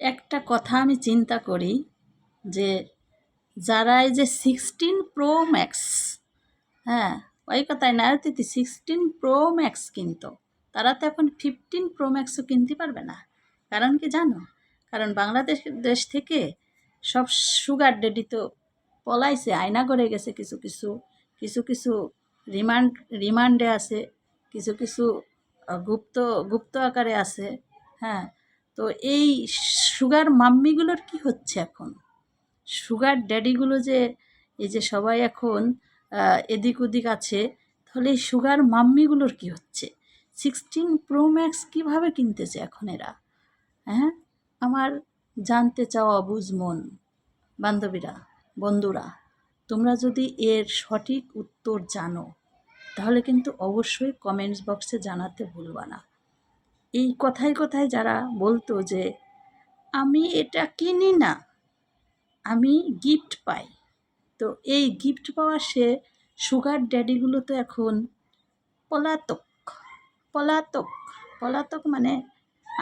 একটা কথা আমি চিন্তা করি যে যারা এই যে সিক্সটিন প্রো ম্যাক্স হ্যাঁ ওই কথাই না তিতি সিক্সটিন প্রো ম্যাক্স কিনতো, তারা তো এখন ফিফটিন প্রো ম্যাক্সও কিনতে পারবে না। কারণ কি জানো? কারণ বাংলাদেশ দেশ থেকে সব সুগার ডেডি তো পলাইছে, আয়না করে গেছে কিছু কিছু কিছু কিছু রিমান্ড, রিমান্ডে আছে, কিছু কিছু গুপ্ত গুপ্ত আকারে আছে হ্যাঁ তো এই সুগার মাম্মিগুলোর কি হচ্ছে এখন? সুগার ড্যাডিগুলো যে, এই যে সবাই এখন এদিক ওদিক আছে, তাহলে এই সুগার মাম্মিগুলোর কি হচ্ছে? সিক্সটিন প্রো ম্যাক্স কীভাবে কিনতেছে এখন এরা? হ্যাঁ? আমার জানতে চাওয়া বুঝ মন, বান্ধবীরা, বন্ধুরা, তোমরা যদি এর সঠিক উত্তর জানো, তাহলে কিন্তু অবশ্যই কমেন্টস বক্সে জানাতে ভুলবা না। এই কথায় কথায় যারা বলতো যে, আমি এটা কিনি না, আমি গিফট পাই। তো এই গিফট পাওয়া সে সুগার ড্যাডিগুলো তো এখন পলাতক পলাতক পলাতক মানে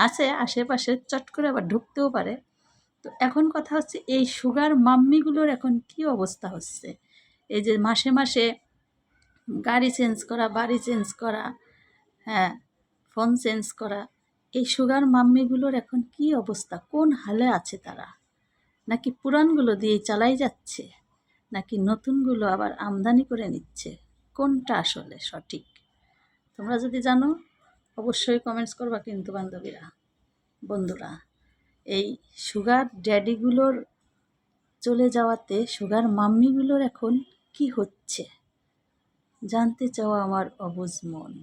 আছে আশেপাশে, চট করে আবার ঢুকতেও পারে। তো এখন কথা হচ্ছে এই সুগার মাম্মিগুলোর এখন কি অবস্থা হচ্ছে? এই যে মাসে মাসে গাড়ি চেঞ্জ করা, বাড়ি চেঞ্জ করা হ্যাঁ ফোন চেঞ্জ করা। এই সুগার মাম্মিগুলোর এখন কি অবস্থা? কোন হালে আছে তারা? নাকি পুরানগুলো দিয়ে চালাই যাচ্ছে? নাকি নতুনগুলো আবার আমদানি করে নিচ্ছে? কোনটা আসলে সঠিক? তোমরা যদি জানো, অবশ্যই কমেন্টস করবা কিন্তু বান্ধবীরা। বন্ধুরা, এই সুগার ড্যাডিগুলোর চলে যাওয়াতে সুগার মাম্মিগুলোর এখন কি হচ্ছে? জানতে চাওয়া আমার অবুঝ মন।